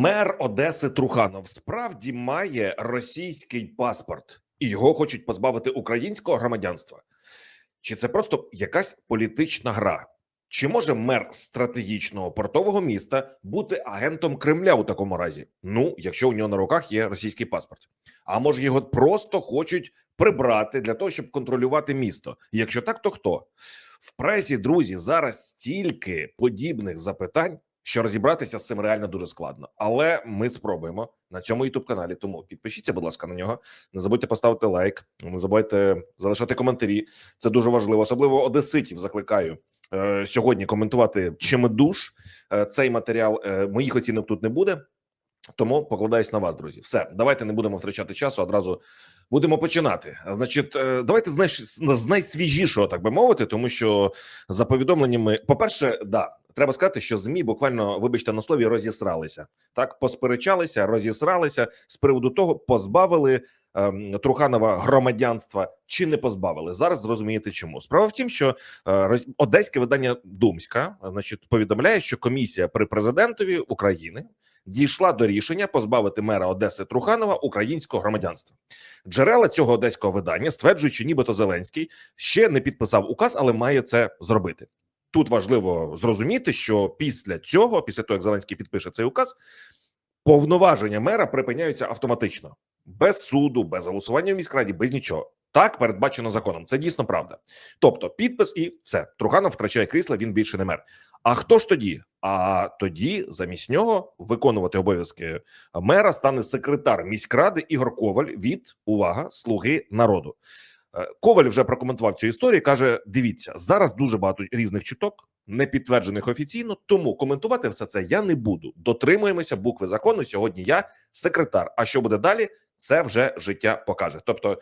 Мер Одеси Труханов справді має російський паспорт, і його хочуть позбавити українського громадянства. Чи це просто якась політична гра? Чи може мер стратегічного портового міста бути агентом Кремля у такому разі? Ну, якщо у нього на руках є російський паспорт, а може його просто хочуть прибрати для того, щоб контролювати місто? Якщо так, то хто в пресі, друзі, зараз стільки подібних запитань, що розібратися з цим реально дуже складно. Але ми спробуємо на цьому youtube каналі. Тому підпишіться, будь ласка, на нього. Не забудьте поставити лайк, не забудьте залишати коментарі. Це дуже важливо. Особливо одеситів закликаю е, сьогодні коментувати чимедуш е, цей матеріал. Е, моїх оцінок тут не буде. Тому покладаюсь на вас, друзі. Все, давайте не будемо втрачати часу. Одразу будемо починати. Значить, е, давайте з, найсвіжішого, так би мовити, тому що за повідомленнями, по-перше, да, треба сказати, що змі буквально, вибачте, на слові розісралися. Так, посперечалися, розісралися з приводу того, позбавили ем, Труханова громадянства чи не позбавили. Зараз зрозумієте, чому справа в тім, що е, одеське видання Думська, значить, повідомляє, що комісія при президентові України дійшла до рішення позбавити мера Одеси Труханова українського громадянства. Джерела цього одеського видання стверджують, що нібито Зеленський ще не підписав указ, але має це зробити. Тут важливо зрозуміти, що після цього, після того як Зеленський підпише цей указ, повноваження мера припиняються автоматично, без суду, без голосування в міськраді, без нічого. Так передбачено законом. Це дійсно правда. Тобто, підпис і все. Труханов втрачає крісло, він більше не мер. А хто ж тоді? А тоді замість нього виконувати обов'язки мера стане секретар міськради Ігор Коваль від увага слуги народу. Е, Коваль вже прокоментував цю історію. каже: дивіться, зараз дуже багато різних чуток, не підтверджених офіційно. Тому коментувати все це я не буду. Дотримуємося букви закону. Сьогодні я секретар. А що буде далі? Це вже життя покаже. Тобто.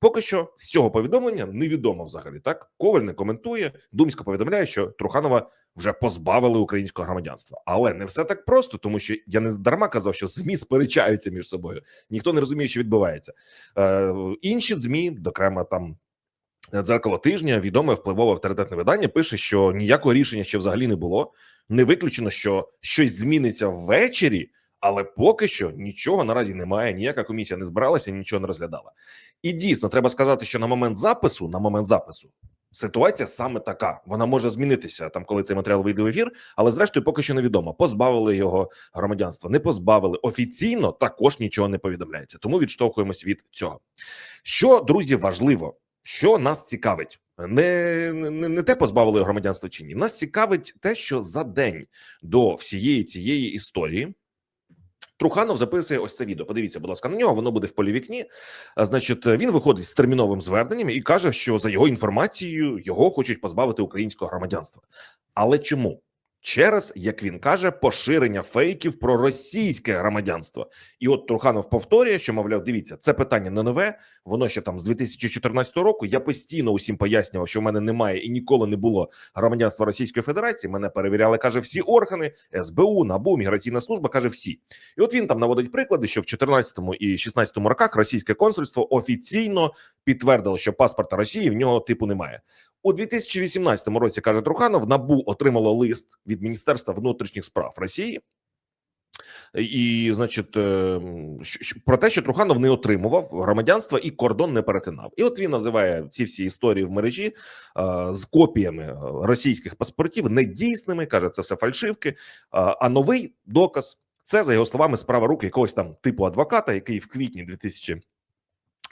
Поки що з цього повідомлення невідомо взагалі. Так Коваль не коментує. Думсько повідомляє, що Труханова вже позбавили українського громадянства, але не все так просто, тому що я не дарма казав, що змі сперечаються між собою. Ніхто не розуміє, що відбувається. Е, інші змі, зокрема там. Дзеркало тижня, відоме впливове авторитетне видання, пише, що ніякого рішення ще взагалі не було. Не виключено, що щось зміниться ввечері, але поки що нічого наразі немає. Ніяка комісія не збиралася, нічого не розглядала. І дійсно треба сказати, що на момент запису, на момент запису, ситуація саме така. Вона може змінитися там, коли цей матеріал вийде в ефір, але зрештою поки що невідомо. Позбавили його громадянства, не позбавили офіційно. Також нічого не повідомляється. Тому відштовхуємось від цього. Що друзі важливо, що нас цікавить. Не, не, не те позбавили громадянства чи ні. Нас цікавить те, що за день до всієї цієї історії Труханов записує ось це відео. Подивіться, будь ласка, на нього воно буде в полі вікні. Значить, він виходить з терміновим зверненням і каже, що за його інформацією його хочуть позбавити українського громадянства. Але чому? Через, як він каже, поширення фейків про російське громадянство, і от Труханов повторює, що мовляв, дивіться, це питання не нове. Воно ще там з 2014 року. Я постійно усім пояснював, що в мене немає і ніколи не було громадянства Російської Федерації. Мене перевіряли, каже, всі органи СБУ, НАБУ, міграційна служба каже всі. І от він там наводить приклади, що в 14 і 16 роках російське консульство офіційно підтвердило, що паспорта Росії в нього типу немає. У 2018 році каже Труханов, набу отримало лист від Міністерства внутрішніх справ Росії. І, значить, е, про те, що Труханов не отримував громадянства і кордон не перетинав. І от він називає ці всі історії в мережі е, з копіями е, російських паспортів недійсними. каже, це все фальшивки. А новий доказ це за його словами справа рук якогось там типу адвоката, який в квітні 2000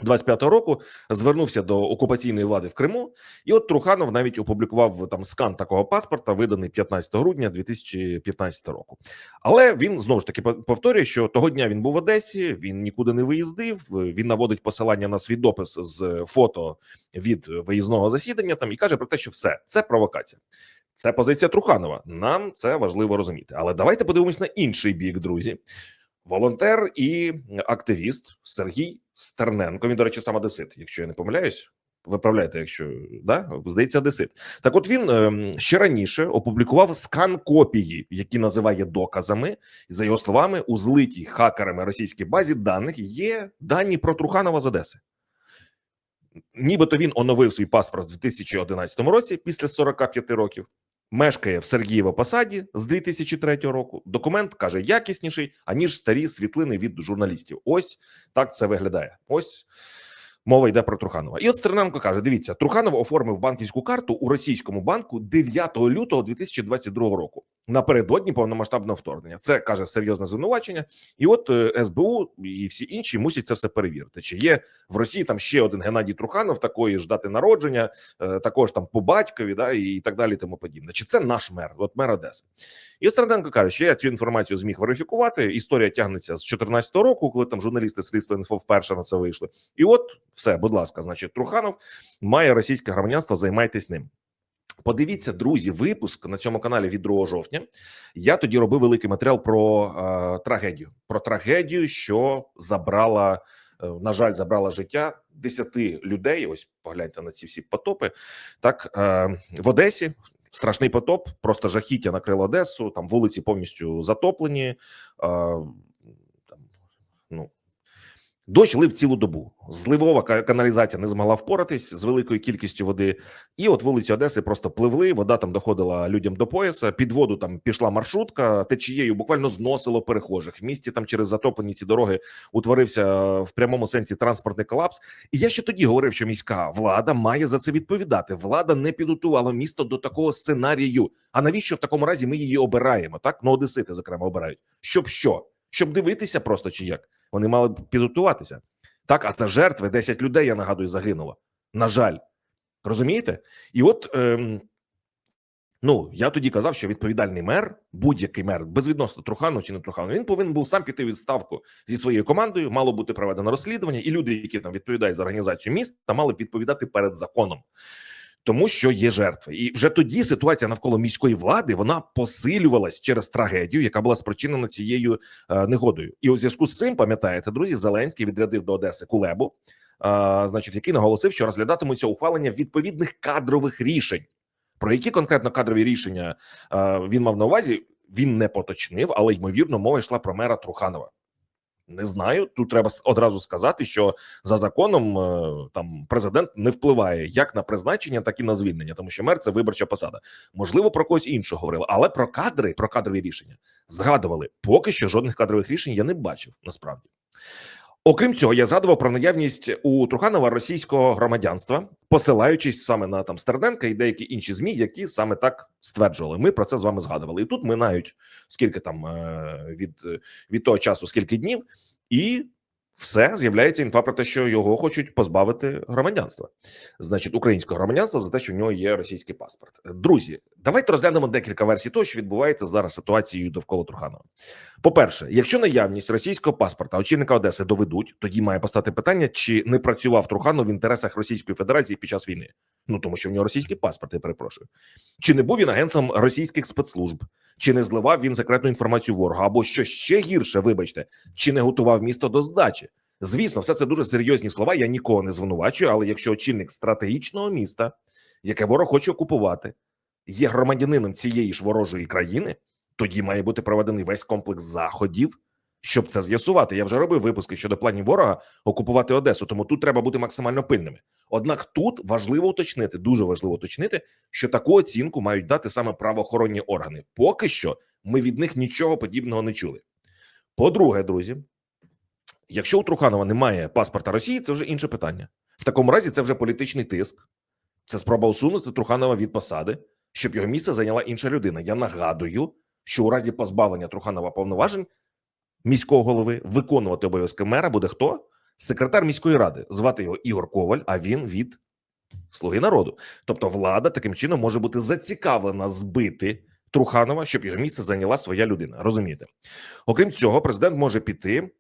25-го року звернувся до окупаційної влади в Криму, і от Труханов навіть опублікував там скан такого паспорта, виданий 15 грудня 2015 року. Але він знову ж таки повторює, що того дня він був в Одесі, він нікуди не виїздив. Він наводить посилання на свій допис з фото від виїзного засідання. Там і каже про те, що все це провокація. Це позиція Труханова. Нам це важливо розуміти. Але давайте подивимось на інший бік, друзі. Волонтер і активіст Сергій Стерненко. Він, до речі, сам одесит, якщо я не помиляюсь. Виправляйте, якщо да здається, одесит. Так, от він ем, ще раніше опублікував скан копії, які називає доказами. За його словами, у злитій хакерами російській базі даних є дані про Труханова з Одеси. Нібито він оновив свій паспорт в 2011 році після 45 років. Мешкає в Сергієво посаді з 2003 року. Документ каже якісніший аніж старі світлини від журналістів. Ось так це виглядає. Ось мова йде про Труханова. І от Стерненко каже: дивіться, Труханов оформив банківську карту у російському банку 9 лютого 2022 року. Напередодні повномасштабного вторгнення. Це каже серйозне звинувачення. І от е, СБУ і всі інші мусять це все перевірити. Чи є в Росії там ще один Геннадій Труханов, такої ж дати народження, е, також там по батькові, да і так далі, тому подібне. Чи це наш мер? От мер Одеси? І Стерненко каже, що я цю інформацію зміг верифікувати. Історія тягнеться з 2014 року, коли там журналісти слідства інфо вперше на це вийшли. І от все, будь ласка, значить, Труханов має російське громадянство. Займайтесь ним. Подивіться, друзі, випуск на цьому каналі від 2 жовтня. Я тоді робив великий матеріал про е, трагедію. Про трагедію, що забрала, е, на жаль, забрала життя десяти людей. Ось погляньте на ці всі потопи. Так е, в Одесі страшний потоп, просто жахіття накрило Одесу. Там вулиці повністю затоплені. Е, Дощ лив цілу добу. Зливова каналізація не змогла впоратись з великою кількістю води. І от вулиці Одеси просто пливли. Вода там доходила людям до пояса. Під воду там пішла маршрутка, течією буквально зносило перехожих. В місті там через затоплені ці дороги утворився е, в прямому сенсі транспортний колапс. І я ще тоді говорив, що міська влада має за це відповідати. Влада не підготувала місто до такого сценарію. А навіщо в такому разі ми її обираємо? Так ну одесити, зокрема, обирають. Щоб що? Щоб дивитися просто чи як? Вони мали підготуватися. Так, а це жертви. 10 людей, я нагадую, загинуло. На жаль, розумієте? І от ем, ну я тоді казав, що відповідальний мер, будь-який мер, безвідносно Труханов чи не Труханов, він повинен був сам піти відставку зі своєю командою. Мало бути проведено розслідування, і люди, які там відповідають за організацію міста, мали б відповідати перед законом. Тому що є жертви, і вже тоді ситуація навколо міської влади вона посилювалась через трагедію, яка була спричинена цією е, негодою. І у зв'язку з цим, пам'ятаєте, друзі, Зеленський відрядив до Одеси Кулебу, е, значить, який наголосив, що розглядатимуться ухвалення відповідних кадрових рішень. Про які конкретно кадрові рішення е, він мав на увазі, він не поточнив, але ймовірно, мова йшла про мера Труханова. Не знаю. Тут треба одразу сказати, що за законом е, там президент не впливає як на призначення, так і на звільнення, тому що мер це виборча посада. Можливо, про когось іншого говорили, але про кадри, про кадрові рішення згадували. Поки що жодних кадрових рішень я не бачив. Насправді, окрім цього, я згадував про наявність у Труханова російського громадянства, посилаючись саме на там Стерненка і деякі інші змі, які саме так стверджували. Ми про це з вами згадували. І тут минають скільки там е, від, від того часу, скільки днів, і все з'являється інфа про те, що його хочуть позбавити громадянства, значить, українського громадянства за те, що в нього є російський паспорт. Друзі, давайте розглянемо декілька версій того, що відбувається зараз ситуацією довкола Труханова. По-перше, якщо наявність російського паспорта очільника Одеси доведуть, тоді має постати питання, чи не працював Труханов в інтересах Російської Федерації під час війни. Ну тому що в нього російський паспорт, я перепрошую. Чи не був він агентом російських спецслужб, чи не зливав він секретну інформацію ворога, або що ще гірше, вибачте, чи не готував місто до здачі? Звісно, все це дуже серйозні слова. Я нікого не звинувачую, але якщо очільник стратегічного міста, яке ворог хоче окупувати, є громадянином цієї ж ворожої країни, тоді має бути проведений весь комплекс заходів, щоб це з'ясувати. Я вже робив випуски щодо планів ворога окупувати Одесу, тому тут треба бути максимально пильними. Однак тут важливо уточнити, дуже важливо уточнити, що таку оцінку мають дати саме правоохоронні органи. Поки що ми від них нічого подібного не чули. По-друге, друзі, якщо у Труханова немає паспорта Росії, це вже інше питання. В такому разі це вже політичний тиск. Це спроба усунути Труханова від посади, щоб його місце зайняла інша людина. Я нагадую, що у разі позбавлення Труханова повноважень міського голови виконувати обов'язки мера буде хто? Секретар міської ради. Звати його Ігор Коваль, а він від Слуги народу. Тобто, влада таким чином може бути зацікавлена збити Труханова, щоб його місце зайняла своя людина. Розумієте? Окрім цього, президент може піти.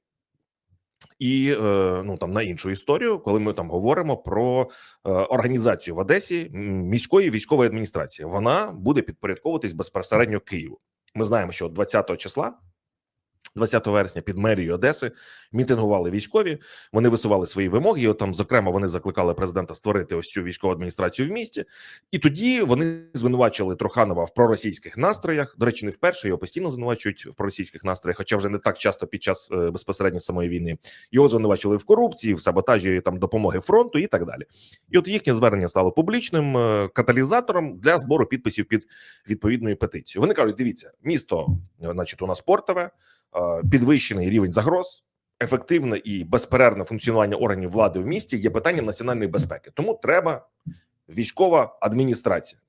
І е, ну там на іншу історію, коли ми там говоримо про е, організацію в Одесі міської військової адміністрації, вона буде підпорядковуватись безпосередньо Києву. Ми знаємо, що 20 числа 20 вересня під мерією Одеси мітингували військові. Вони висували свої вимоги. І от там, зокрема, вони закликали президента створити ось цю військову адміністрацію в місті. І тоді вони звинувачили Труханова в проросійських настроях. До речі, не вперше його постійно звинувачують в проросійських настроях, хоча вже не так часто під час е, безпосередньо самої війни. Його звинувачили в корупції, в саботажі там допомоги фронту і так далі. І от їхнє звернення стало публічним е, каталізатором для збору підписів під відповідною петицією. Вони кажуть: дивіться, місто, е, значить, у нас портове, підвищений рівень загроз. Ефективне і безперервне функціонування органів влади в місті є питанням національної безпеки. Тому треба військова адміністрація.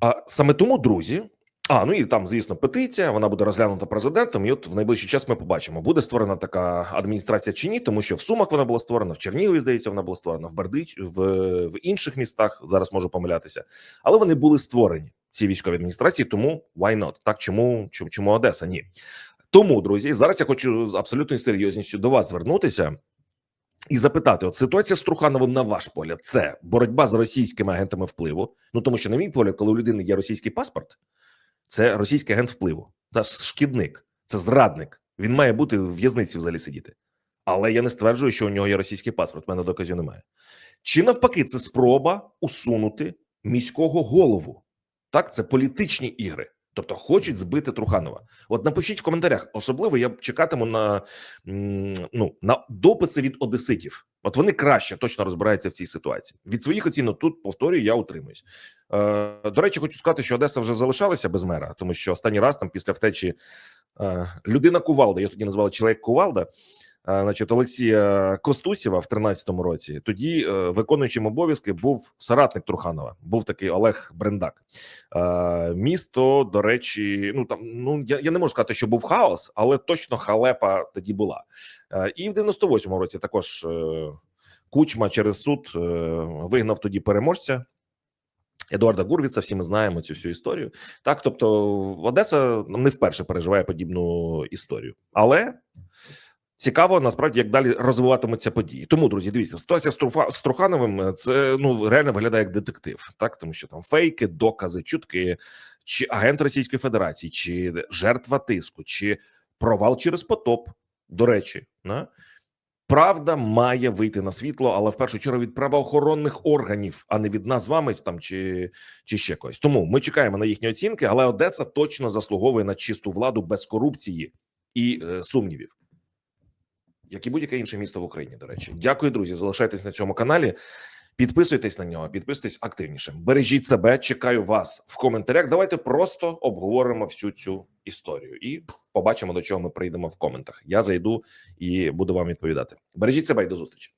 А саме тому, друзі, а ну і там, звісно, петиція. Вона буде розглянута президентом. І от в найближчий час ми побачимо, буде створена така адміністрація чи ні, тому що в Сумах вона була створена, в Чернігові, здається, вона була створена в Бердич, в, в інших містах. Зараз можу помилятися, але вони були створені ці військові адміністрації. Тому why not? Так чому чому, Одеса? Ні. Тому, друзі, зараз я хочу з абсолютною серйозністю до вас звернутися і запитати: от ситуація з Трухановим, на ваш погляд, це боротьба з російськими агентами впливу. Ну тому що, на мій погляд, коли у людини є російський паспорт, це російський агент впливу, та шкідник, це зрадник. Він має бути в в'язниці взагалі сидіти. Але я не стверджую, що у нього є російський паспорт. У мене доказів немає. Чи навпаки, це спроба усунути міського голову? Так, це політичні ігри. Тобто хочуть збити Труханова. От напишіть в коментарях. Особливо я чекатиму на ну на дописи від одеситів. От вони краще точно розбираються в цій ситуації. Від своїх оцінок тут повторюю, я утримуюсь. Е, до речі, хочу сказати, що Одеса вже залишалася без мера, тому що останній раз там після втечі е, людина Кувалда, я тоді назвали чоловік Кувалда. Е, Значить, Олексія Костусєва в 13-му році тоді е, виконуючим обов'язки був соратник Труханова. Був такий Олег Брендак. Е, місто, до речі, ну там ну я, я не можу сказати, що був хаос, але точно халепа тоді була. Е, і в 98-му році також е, Кучма через суд е, вигнав тоді переможця. Едуарда Гурвіца, всі ми знаємо цю всю історію. Так, тобто, Одеса не вперше переживає подібну історію, але цікаво насправді, як далі розвиватимуться події. Тому, друзі, дивіться, ситуація з, Труфа, з Трухановим е, це ну реально виглядає як детектив, так тому що там фейки, докази, чутки, чи агент Російської Федерації, чи жертва тиску, чи провал через потоп. До речі, на правда має вийти на світло, але в першу чергу від правоохоронних органів, а не від нас з вами там чи, чи ще когось. Тому ми чекаємо на їхні оцінки, але Одеса точно заслуговує на чисту владу без корупції і е, сумнівів. Як і будь-яке інше місто в Україні, до речі, дякую, друзі. Залишайтесь на цьому каналі. Підписуйтесь на нього, підписуйтесь активніше. Бережіть себе. Чекаю вас в коментарях. Давайте просто обговоримо всю цю історію і побачимо, до чого ми прийдемо в коментах. Я зайду і буду вам відповідати. Бережіть себе і до зустрічі.